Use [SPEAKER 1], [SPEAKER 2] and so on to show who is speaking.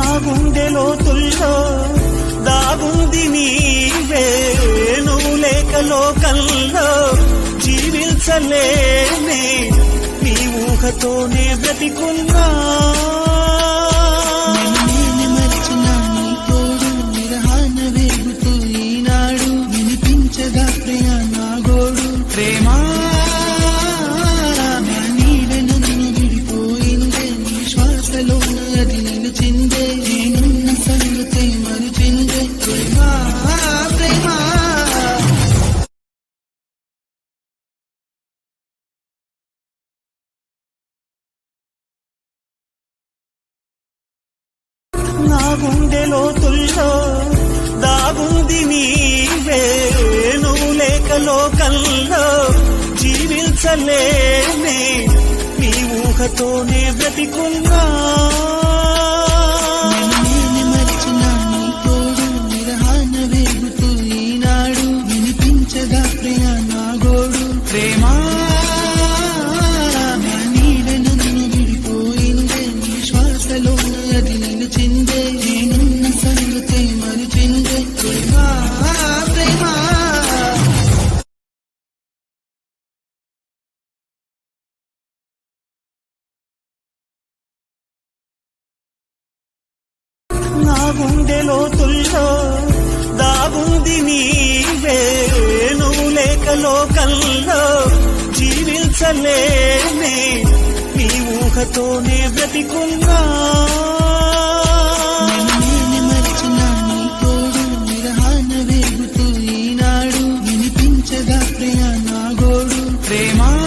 [SPEAKER 1] నా గుండె లోతుల్లో దాగుంది నీవే నువ్వు లేక లోకల్లో జీవించలేనే నీ ఊహతోనే బ్రతికున్నా.
[SPEAKER 2] నేను గుండె
[SPEAKER 1] లోతుల్లో దాగుంది నీవే నువ్వు లేక లోకల్లో జీవించలేనే నీ ఊహతోనే బ్రతికున్నా
[SPEAKER 2] నా గుండె
[SPEAKER 1] లోతుల్లో దాగుంది నీవే. నువ్వు లేక లోకల్లో జీవించలేనే నీ ఊహతోనే బ్రతికున్నా. ప్రేమ